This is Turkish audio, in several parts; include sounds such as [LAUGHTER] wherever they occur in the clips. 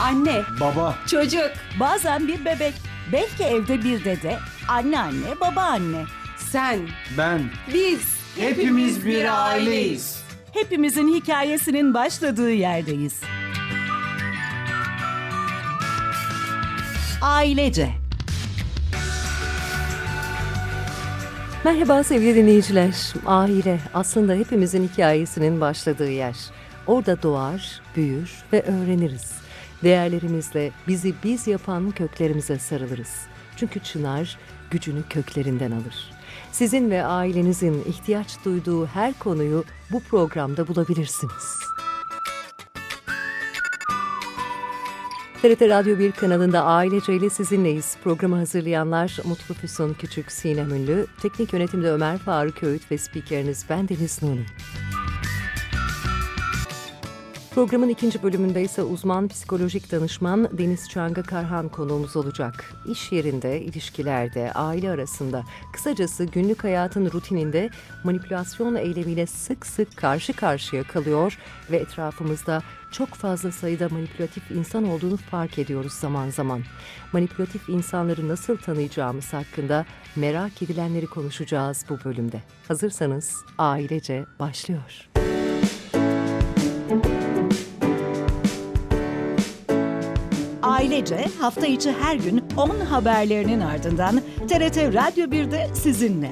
Anne, Baba, çocuk, Bazen bir bebek, belki evde bir dede, anneanne, babaanne. sen, ben. biz. Hepimiz bir aileyiz. Hepimizin hikayesinin başladığı yerdeyiz. Ailece. Merhaba sevgili dinleyiciler. Aile aslında hepimizin hikayesinin başladığı yer. Orada doğar, büyür ve öğreniriz. Değerlerimizle bizi biz yapan köklerimize sarılırız. Çünkü çınar gücünü köklerinden alır. Sizin ve ailenizin ihtiyaç duyduğu her konuyu bu programda bulabilirsiniz. TRT Radyo 1 kanalında ailece ile sizinleyiz. Programı hazırlayanlar Mutlu Füsun Küçük Sinem Ünlü, teknik yönetimde Ömer Faruk Öğüt ve spikeriniz ben Deniz Nuni. Programın ikinci bölümünde ise uzman psikolojik danışman Deniz Çanga Karhan konuğumuz olacak. İş yerinde, ilişkilerde, aile arasında, kısacası günlük hayatın rutininde manipülasyon eylemiyle sık sık karşı karşıya kalıyor ve etrafımızda çok fazla sayıda manipülatif insan olduğunu fark ediyoruz zaman zaman. Manipülatif insanları nasıl tanıyacağımız hakkında merak edilenleri konuşacağız bu bölümde. Hazırsanız ailece başlıyor. Ailece hafta içi her gün 10 haberlerinin ardından TRT Radyo 1'de sizinle.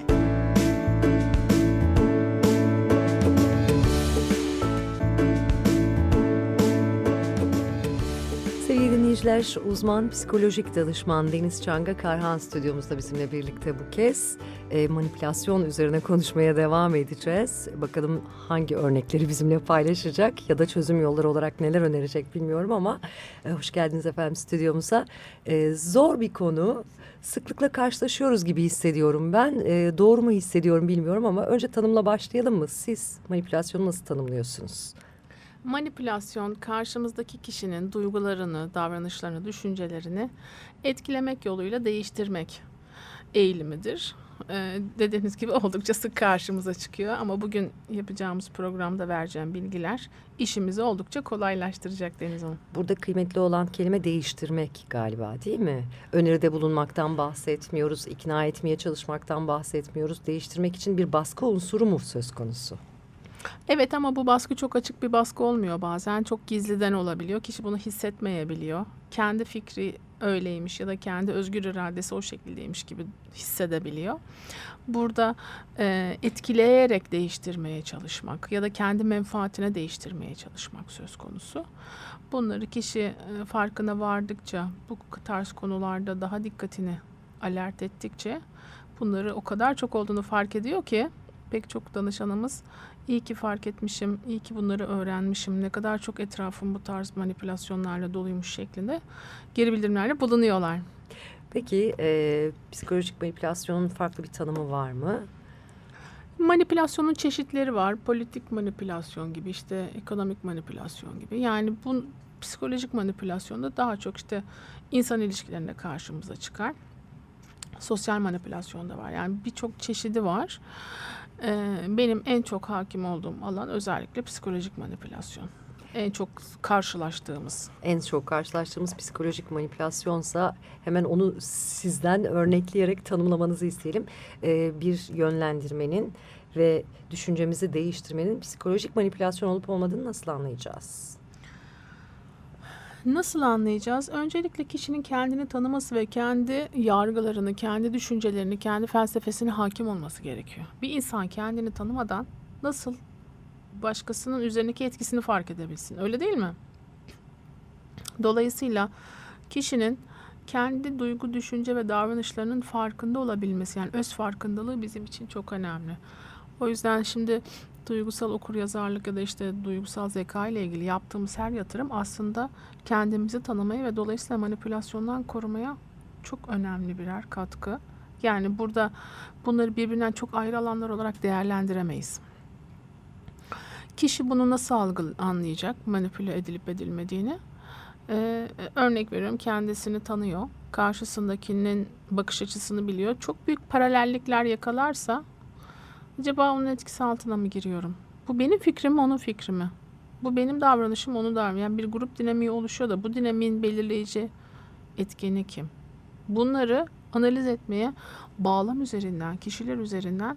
Dinleyiciler, uzman psikolojik danışman Deniz Çanga Karhan stüdyomuzda bizimle birlikte bu kez e, manipülasyon üzerine konuşmaya devam edeceğiz. Bakalım hangi örnekleri bizimle paylaşacak ya da çözüm yolları olarak neler önerecek bilmiyorum ama e, hoş geldiniz efendim stüdyomuza. E, zor bir konu. Sıklıkla karşılaşıyoruz gibi hissediyorum ben. E, doğru mu hissediyorum bilmiyorum ama önce tanımla başlayalım mı? Siz manipülasyonu nasıl tanımlıyorsunuz? Manipülasyon karşımızdaki kişinin duygularını, davranışlarını, düşüncelerini etkilemek yoluyla değiştirmek eğilimidir. Ee, dediğiniz gibi [LAUGHS] oldukça sık karşımıza çıkıyor ama bugün yapacağımız programda vereceğim bilgiler işimizi oldukça kolaylaştıracak Deniz Hanım. Burada kıymetli olan kelime değiştirmek galiba değil mi? Öneride bulunmaktan bahsetmiyoruz, ikna etmeye çalışmaktan bahsetmiyoruz. Değiştirmek için bir baskı unsuru mu söz konusu? Evet ama bu baskı çok açık bir baskı olmuyor bazen. Çok gizliden olabiliyor. Kişi bunu hissetmeyebiliyor. Kendi fikri öyleymiş ya da kendi özgür iradesi o şekildeymiş gibi hissedebiliyor. Burada e, etkileyerek değiştirmeye çalışmak ya da kendi menfaatine değiştirmeye çalışmak söz konusu. Bunları kişi e, farkına vardıkça bu tarz konularda daha dikkatini alert ettikçe bunları o kadar çok olduğunu fark ediyor ki pek çok danışanımız İyi ki fark etmişim, iyi ki bunları öğrenmişim, ne kadar çok etrafım bu tarz manipülasyonlarla doluymuş şeklinde geri bildirimlerle bulunuyorlar. Peki e, psikolojik manipülasyonun farklı bir tanımı var mı? Manipülasyonun çeşitleri var. Politik manipülasyon gibi işte ekonomik manipülasyon gibi. Yani bu psikolojik manipülasyonda daha çok işte insan ilişkilerinde karşımıza çıkar. Sosyal manipülasyon da var. Yani birçok çeşidi var. Ee, benim en çok hakim olduğum alan özellikle psikolojik manipülasyon. En çok karşılaştığımız. En çok karşılaştığımız psikolojik manipülasyonsa hemen onu sizden örnekleyerek tanımlamanızı isteyelim. E, bir yönlendirmenin ve düşüncemizi değiştirmenin psikolojik manipülasyon olup olmadığını nasıl anlayacağız? Nasıl anlayacağız? Öncelikle kişinin kendini tanıması ve kendi yargılarını, kendi düşüncelerini, kendi felsefesine hakim olması gerekiyor. Bir insan kendini tanımadan nasıl başkasının üzerindeki etkisini fark edebilsin? Öyle değil mi? Dolayısıyla kişinin kendi duygu, düşünce ve davranışlarının farkında olabilmesi yani öz farkındalığı bizim için çok önemli. O yüzden şimdi duygusal okuryazarlık ya da işte duygusal zeka ile ilgili yaptığımız her yatırım aslında kendimizi tanımaya ve dolayısıyla manipülasyondan korumaya çok önemli birer katkı. Yani burada bunları birbirinden çok ayrı alanlar olarak değerlendiremeyiz. Kişi bunu nasıl algı anlayacak manipüle edilip edilmediğini? Ee, örnek veriyorum kendisini tanıyor. Karşısındakinin bakış açısını biliyor. Çok büyük paralellikler yakalarsa acaba onun etkisi altına mı giriyorum? Bu benim fikrim mi onun fikri mi? Bu benim davranışım onu davranıyor. Yani bir grup dinamiği oluşuyor da bu dinamiğin belirleyici etkeni kim? Bunları analiz etmeye bağlam üzerinden, kişiler üzerinden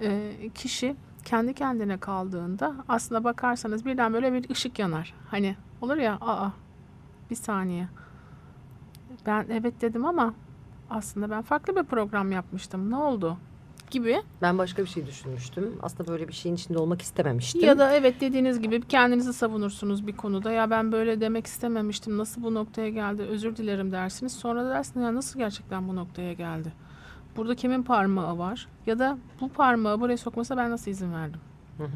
e, kişi kendi kendine kaldığında aslında bakarsanız birden böyle bir ışık yanar. Hani olur ya aa bir saniye ben evet dedim ama aslında ben farklı bir program yapmıştım. Ne oldu? Gibi. Ben başka bir şey düşünmüştüm. Aslında böyle bir şeyin içinde olmak istememiştim. Ya da evet dediğiniz gibi kendinizi savunursunuz bir konuda. Ya ben böyle demek istememiştim. Nasıl bu noktaya geldi? Özür dilerim dersiniz. Sonra da dersiniz ya nasıl gerçekten bu noktaya geldi? Burada kimin parmağı var? Ya da bu parmağı buraya sokmasa ben nasıl izin verdim?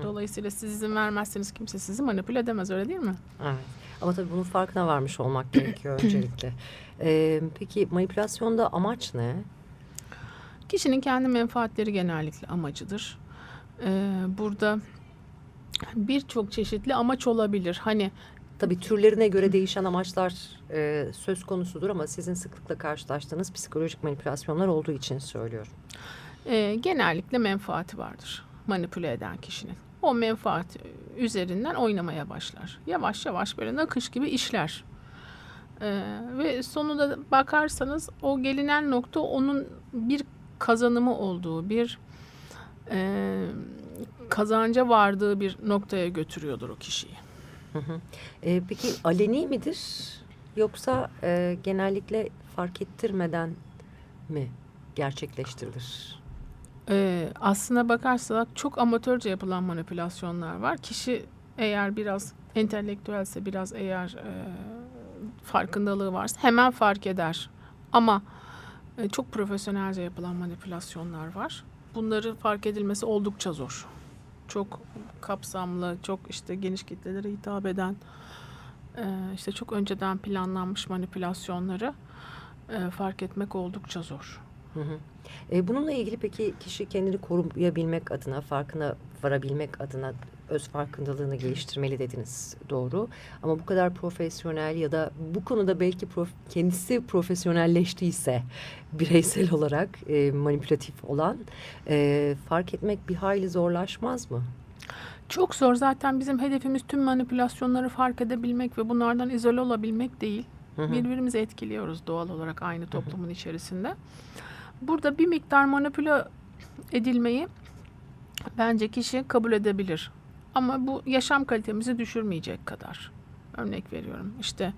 Dolayısıyla siz izin vermezseniz kimse sizi manipüle edemez öyle değil mi? Evet. Ama tabii bunun farkına varmış olmak gerekiyor [CLEARS THROAT] öncelikle. Ee, peki manipülasyonda amaç ne? Kişinin kendi menfaatleri genellikle amacıdır. Ee, burada birçok çeşitli amaç olabilir. Hani Tabii türlerine göre değişen amaçlar e, söz konusudur ama sizin sıklıkla karşılaştığınız psikolojik manipülasyonlar olduğu için söylüyorum. e, genellikle menfaati vardır manipüle eden kişinin. O menfaat üzerinden oynamaya başlar. Yavaş yavaş böyle nakış gibi işler. E, ve sonunda bakarsanız o gelinen nokta onun bir kazanımı olduğu, bir e, kazanca vardığı bir noktaya götürüyordur o kişiyi. Ee, peki aleni midir yoksa e, genellikle fark ettirmeden mi gerçekleştirilir? Ee, aslına bakarsak çok amatörce yapılan manipülasyonlar var. Kişi eğer biraz entelektüelse, biraz eğer e, farkındalığı varsa hemen fark eder. Ama e, çok profesyonelce yapılan manipülasyonlar var. Bunları fark edilmesi oldukça zor. Çok kapsamlı, çok işte geniş kitlelere hitap eden, e, işte çok önceden planlanmış manipülasyonları e, fark etmek oldukça zor. Hı hı. E, bununla ilgili peki kişi kendini koruyabilmek adına, farkına varabilmek adına öz farkındalığını geliştirmeli dediniz. Doğru. Ama bu kadar profesyonel ya da bu konuda belki prof, kendisi profesyonelleştiyse bireysel olarak e, manipülatif olan e, fark etmek bir hayli zorlaşmaz mı? Çok zor. Zaten bizim hedefimiz tüm manipülasyonları fark edebilmek ve bunlardan izole olabilmek değil. Hı hı. Birbirimizi etkiliyoruz doğal olarak aynı toplumun içerisinde. Burada bir miktar manipüle edilmeyi bence kişi kabul edebilir. Ama bu yaşam kalitemizi düşürmeyecek kadar. Örnek veriyorum. İşte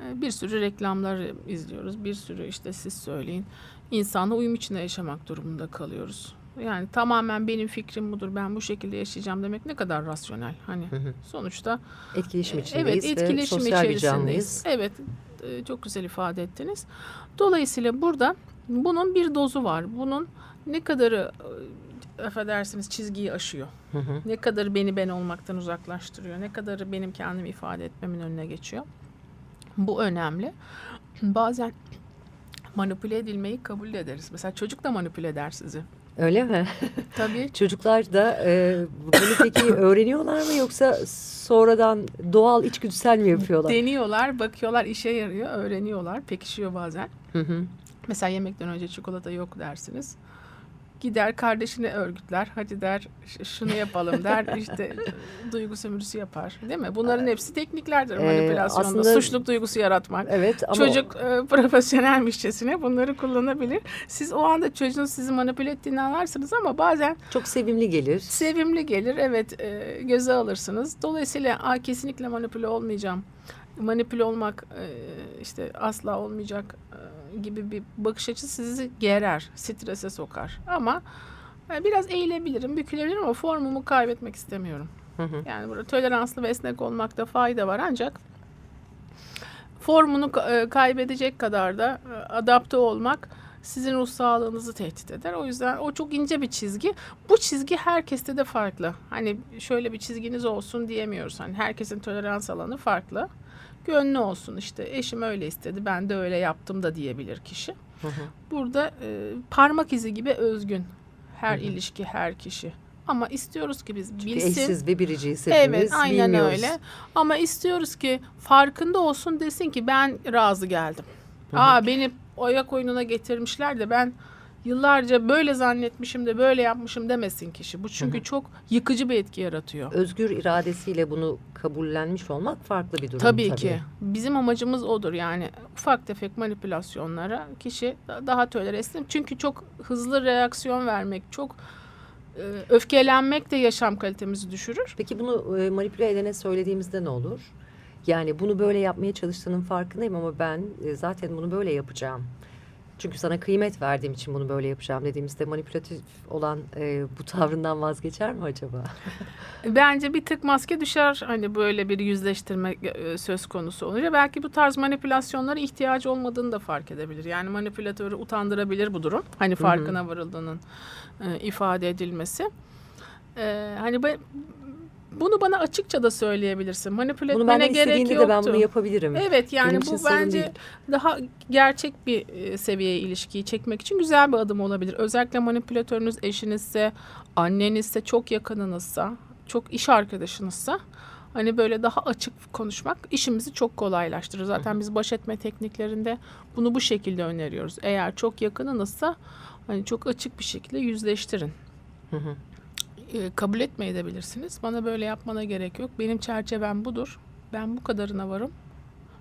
e, bir sürü reklamlar izliyoruz. Bir sürü işte siz söyleyin. İnsanla uyum içinde yaşamak durumunda kalıyoruz. Yani tamamen benim fikrim budur. Ben bu şekilde yaşayacağım demek ne kadar rasyonel. Hani Hı hı. sonuçta Etkileşim e, içindeyiz evet, ve etkileşim içerisindeyiz. Evet, e, çok güzel ifade ettiniz. Dolayısıyla burada bunun bir dozu var. Bunun ne kadarı affedersiniz çizgiyi aşıyor. Hı hı. Ne kadarı beni ben olmaktan uzaklaştırıyor. Ne kadarı benim kendimi ifade etmemin önüne geçiyor. Bu önemli. [CLEARS THROAT] Bazen manipüle edilmeyi kabul ederiz. Mesela çocuk da manipüle eder sizi. Öyle mi? [LAUGHS] Tabii Çocuklar da e, bunu peki [LAUGHS] öğreniyorlar mı yoksa sonradan doğal içgüdüsel mi yapıyorlar? deniyorlar, bakıyorlar, işe yarıyor, öğreniyorlar, pekişiyor bazen. Hı hı. Mesela yemekten önce çikolata yok dersiniz. Gider kardeşini örgütler. Hadi der şunu yapalım der. [LAUGHS] işte duygu sömürüsü yapar. Değil mi? Bunların hepsi tekniklerdir Ee, manipülasyonda. aslında- Suçluluk duygusu yaratmak. Evet ama Çocuk e, profesyonelmişçesine bunları kullanabilir. Siz o anda çocuğun sizi manipüle ettiğini anlarsınız ama bazen çok sevimli gelir. sevimli gelir. Evet e, göze alırsınız. Dolayısıyla Aa, kesinlikle manipüle olmayacağım. Manipüle olmak e, işte asla olmayacak e, gibi bir bakış açısı sizi gerer, strese sokar. Ama e, biraz eğilebilirim, bükülebilirim ama formumu kaybetmek istemiyorum. Hı hı. Yani burada toleranslı ve esnek olmakta fayda var ancak formunu ka- kaybedecek kadar da adapte olmak sizin ruh sağlığınızı tehdit eder. O yüzden o çok ince bir çizgi. Bu çizgi herkeste de farklı. Hani şöyle bir çizginiz olsun diyemiyoruz. Hani herkesin tolerans alanı farklı. Gönlü olsun işte eşim öyle istedi ben de öyle yaptım da diyebilir kişi. Hı hı. Burada e, parmak izi gibi özgün her ilişki her kişi. Ama istiyoruz ki biz Çünkü bilsin. eşsiz ve biriciyiz hepimiz Evet aynen bilmiyoruz. öyle. Ama istiyoruz ki farkında olsun desin ki ben razı geldim. Hı hı. Aa beni ayak oyununa getirmişler de ben Yıllarca böyle zannetmişim de böyle yapmışım demesin kişi. Bu çünkü çok yıkıcı bir etki yaratıyor. Özgür iradesiyle bunu kabullenmiş olmak farklı bir durum Tabii, ki. Bizim amacımız odur. Yani ufak tefek manipülasyonlara kişi da- daha tolere etsin. Çünkü çok hızlı reaksiyon vermek, çok e, öfkelenmek de yaşam kalitemizi düşürür. Peki bunu e, manipüle edene söylediğimizde ne olur? Yani bunu böyle yapmaya çalıştığının farkındayım ama ben e, zaten bunu böyle yapacağım. Çünkü sana kıymet verdiğim için bunu böyle yapacağım dediğimizde manipülatif olan e, bu tavrından vazgeçer mi acaba? [LAUGHS] Bence bir tık maske düşer hani böyle bir yüzleştirme e, söz konusu olunca. Belki bu tarz manipülasyonlara ihtiyacı olmadığını da fark edebilir. Yani manipülatörü utandırabilir bu durum. Hani farkına varıldığının e, ifade edilmesi. E, hani ben, bunu bana açıkça da söyleyebilirsin. Manipüle Bunu etmene gerek yoktu. de ben bunu yapabilirim. Evet yani Benim bu bence değil. daha gerçek bir e, seviyeye ilişkiyi çekmek için güzel bir adım olabilir. Özellikle manipülatörünüz eşinizse, annenizse, çok yakınınızsa, çok iş arkadaşınızsa hani böyle daha açık konuşmak işimizi çok kolaylaştırır. Zaten biz baş etme tekniklerinde bunu bu şekilde öneriyoruz. Eğer çok yakınınızsa hani çok açık bir şekilde yüzleştirin. Hı hı. E, kabul etmeyebilirsiniz. Bana böyle yapmana gerek yok. Benim çerçevem budur. Ben bu kadarına varım.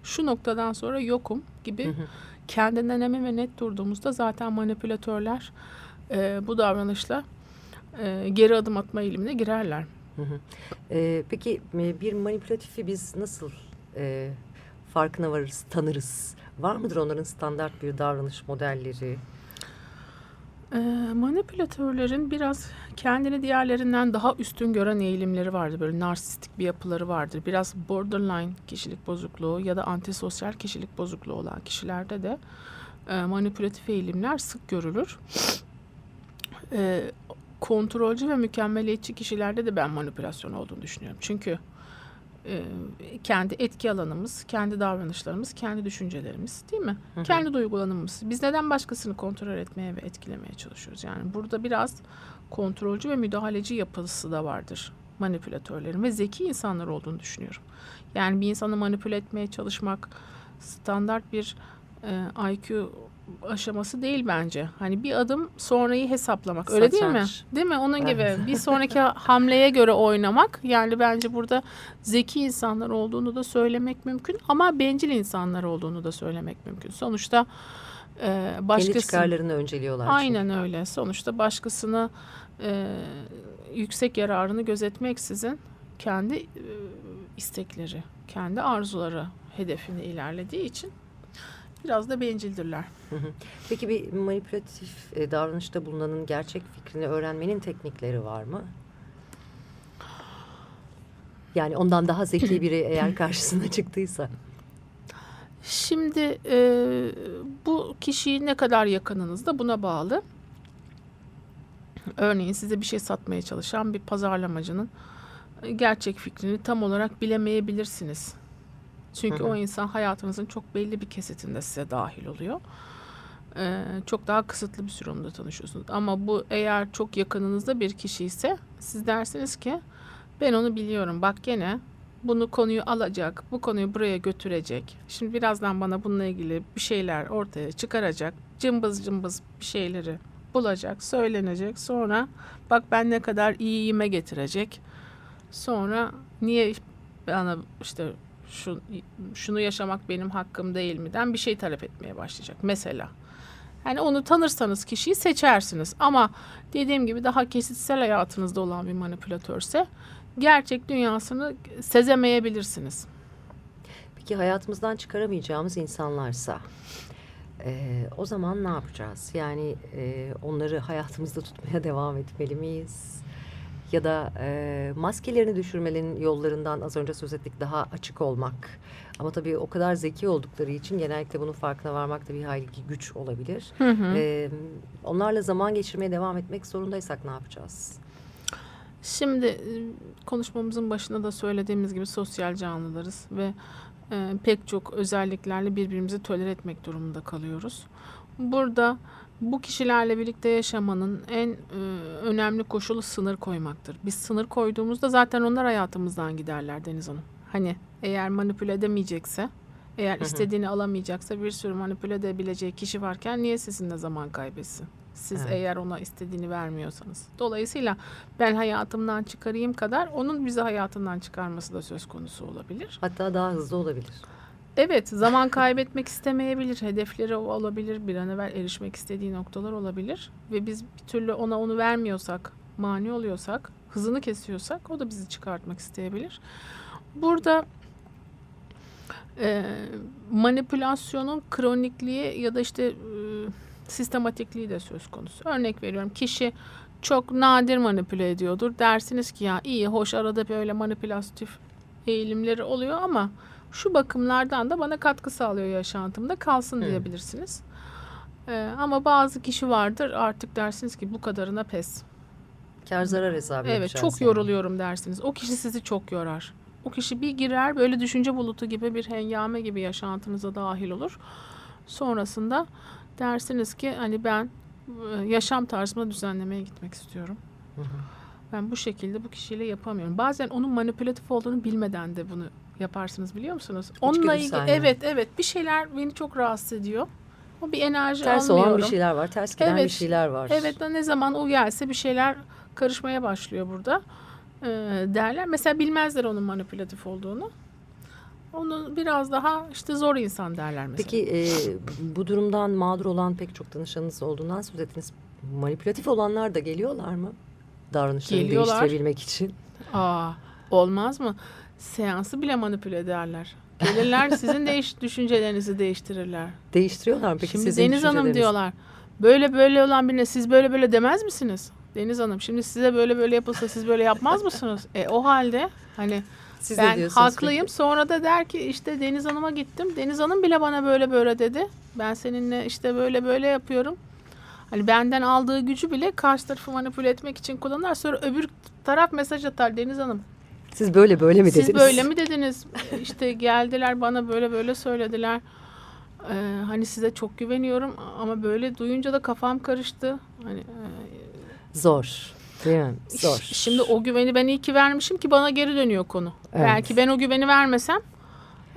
Şu noktadan sonra yokum gibi Hı hı. kendinden emin ve net durduğumuzda zaten manipülatörler e, bu davranışla e, geri adım atma eğilimine girerler. Hı hı. E, peki e, bir manipülatifi biz nasıl e, farkına varırız, tanırız? Var mıdır onların standart bir davranış modelleri? E, manipülatörlerin biraz kendini diğerlerinden daha üstün gören eğilimleri vardır. Böyle narsistik bir yapıları vardır. Biraz borderline kişilik bozukluğu ya da antisosyal kişilik bozukluğu olan kişilerde de e, manipülatif eğilimler sık görülür. E, kontrolcü ve mükemmeliyetçi kişilerde de ben manipülasyon olduğunu düşünüyorum. Çünkü kendi etki alanımız, kendi davranışlarımız, kendi düşüncelerimiz değil mi? Hı hı. Kendi duygulanımız. Biz neden başkasını kontrol etmeye ve etkilemeye çalışıyoruz? Yani burada biraz kontrolcü ve müdahaleci yapısı da vardır manipülatörlerin ve zeki insanlar olduğunu düşünüyorum. Yani bir insanı manipüle etmeye çalışmak standart bir e, IQ aşaması değil bence. Hani bir adım sonrayı hesaplamak. Öyle değil mi? Değil mi? Onun gibi. Evet. [LAUGHS] Bir sonraki hamleye göre oynamak. Yani bence burada zeki insanlar olduğunu da söylemek mümkün ama bencil insanlar olduğunu da söylemek mümkün. Sonuçta e, Kendi başkası çıkarlarını önceliyorlar. çünkü. Aynen öyle. Sonuçta başkasını e, yüksek yararını gözetmeksizin kendi e, istekleri, kendi arzuları hedefine ilerlediği için biraz da bencildirler. Peki bir manipülatif e, davranışta bulunanın gerçek fikrini öğrenmenin teknikleri var mı? Yani ondan daha zeki [LAUGHS] biri eğer karşısına çıktıysa. Şimdi e, bu kişiyi ne kadar yakınınızda buna bağlı. Örneğin size bir şey satmaya çalışan bir pazarlamacının gerçek fikrini tam olarak bilemeyebilirsiniz. Çünkü o insan hayatınızın çok belli bir kesitinde size dahil oluyor. E, çok daha kısıtlı bir süre onunla tanışıyorsunuz. Ama bu eğer çok yakınınızda bir kişi ise siz dersiniz ki ben onu biliyorum. Bak gene bunu konuyu alacak, bu konuyu buraya götürecek. Şimdi birazdan bana bununla ilgili bir şeyler ortaya çıkaracak. Cımbız cımbız bir şeyleri bulacak, söylenecek. Sonra bak ben ne kadar iyiyime getirecek. Sonra niye bana işte şu, şunu yaşamak benim hakkım değil mi'den bir şey talep etmeye başlayacak mesela. Yani onu tanırsanız kişiyi seçersiniz. Ama dediğim gibi daha kesitsel hayatınızda olan bir manipülatörse gerçek dünyasını sezemeyebilirsiniz. Peki hayatımızdan çıkaramayacağımız insanlarsa e, o zaman ne yapacağız? Yani e, onları hayatımızda tutmaya [LAUGHS] devam etmeli miyiz? Ya da e, maskelerini düşürmelerinin yollarından az önce söz ettik daha açık olmak. Ama tabii o kadar zeki oldukları için genellikle bunun farkına varmak da bir hayli güç olabilir. Hı hı. E, onlarla zaman geçirmeye devam etmek zorundaysak ne yapacağız? Şimdi konuşmamızın başında da söylediğimiz gibi sosyal canlılarız ve e, pek çok özelliklerle birbirimizi tolere etmek durumunda kalıyoruz. Burada bu kişilerle birlikte yaşamanın en e, önemli koşulu sınır koymaktır. Biz sınır koyduğumuzda zaten onlar hayatımızdan giderler Deniz Hanım. Hani eğer manipüle edemeyecekse Eğer istediğini alamayacaksa bir sürü manipüle edebileceği kişi varken niye sizinle zaman kaybetsin? Siz Evet. eğer ona istediğini vermiyorsanız. Dolayısıyla ben hayatımdan çıkarayım kadar onun bizi hayatından çıkarması da söz konusu olabilir. Hatta daha hızlı olabilir. Evet, zaman kaybetmek istemeyebilir. Hedefleri olabilir. Bir an evvel erişmek istediği noktalar olabilir. Ve biz bir türlü ona onu vermiyorsak, mani oluyorsak, hızını kesiyorsak o da bizi çıkartmak isteyebilir. Burada e, manipülasyonun kronikliği ya da işte e, sistematikliği de söz konusu. Örnek veriyorum kişi çok nadir manipüle ediyordur. Dersiniz ki ya iyi hoş arada böyle manipülatif eğilimleri oluyor ama şu bakımlardan da bana katkı sağlıyor yaşantımda kalsın Hı. diyebilirsiniz. Ee, ama bazı kişi vardır artık dersiniz ki bu kadarına pes. Kar zarar hesabı Evet çok yani. yoruluyorum dersiniz. O kişi sizi çok yorar. O kişi bir girer böyle düşünce bulutu gibi bir hengame gibi yaşantınıza dahil olur. Sonrasında dersiniz ki hani ben yaşam tarzımı düzenlemeye gitmek istiyorum. Hı hı. Ben bu şekilde bu kişiyle yapamıyorum. Bazen onun manipülatif olduğunu bilmeden de bunu yaparsınız biliyor musunuz? Onunla ilgili evet evet bir şeyler beni çok rahatsız ediyor. O bir enerji Ters almıyorum. olan bir şeyler var, ters giden bir Evet. şeyler var. Evet ne zaman o gelse bir şeyler karışmaya başlıyor burada Ee, derler. Mesela bilmezler onun manipülatif olduğunu. Onu biraz daha işte zor insan derler mesela. Peki e, bu durumdan mağdur olan pek çok danışanınız olduğundan söz ettiniz. Manipülatif olanlar da geliyorlar mı? Davranışlarını Geliyorlar. değiştirebilmek için. Aa, olmaz mı? Seansı bile manipüle ederler. Gelirler [LAUGHS] sizin değiş düşüncelerinizi değiştirirler. Değiştiriyorlar mı peki şimdi sizin Deniz Hanım düşüncelerinizi? diyorlar. Böyle böyle olan birine siz böyle böyle demez misiniz? Deniz Hanım şimdi size böyle böyle yapılsa siz böyle yapmaz mısınız? E o halde hani Siz ne ben diyorsunuz haklıyım. peki? Sonra da der ki işte Deniz Hanım'a gittim. Deniz Hanım bile bana böyle böyle dedi. Ben seninle işte böyle böyle yapıyorum. Hani benden aldığı gücü bile karşı tarafı manipüle etmek için kullanır. Sonra öbür taraf mesaj atar Deniz Hanım. Siz böyle böyle mi Siz dediniz? böyle mi dediniz? işte geldiler bana böyle böyle söylediler. Ee, hani size çok güveniyorum ama böyle duyunca da kafam karıştı. Hani e, Zor. Değil mi? Zor. Şimdi o güveni ben iyi ki vermişim ki bana geri dönüyor konu. Evet. Belki ben o güveni vermesem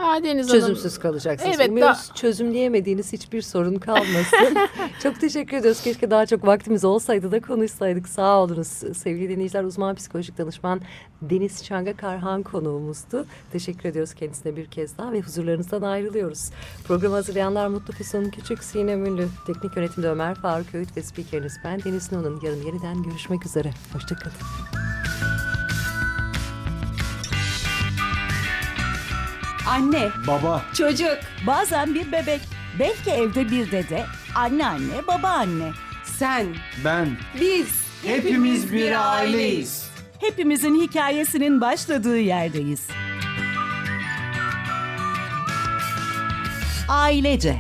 ha Deniz Hanım. Çözümsüz kalacaksınız. Evet, Umuyoruz çözümleyemediğiniz hiçbir sorun kalmasın. [LAUGHS] çok teşekkür ediyoruz. Keşke daha çok vaktimiz olsaydı da konuşsaydık. Sağ olunuz sevgili dinleyiciler. Uzman psikolojik danışman Deniz Çanga Karhan konuğumuzdu. Teşekkür ediyoruz kendisine bir kez daha ve huzurlarınızdan ayrılıyoruz. Programı hazırlayanlar Mutlu Füsun Küçük, Sinem Ünlü, teknik yönetimde Ömer Faruk Öğüt ve spikeriniz ben Deniz Nun'un. Yarın yeniden görüşmek üzere. Hoşçakalın. Anne, Baba, çocuk, bazen bir bebek, belki evde bir dede, anneanne, babaanne. Sen, ben, biz. hepimiz bir aileyiz. Hepimizin hikayesinin başladığı yerdeyiz. Ailece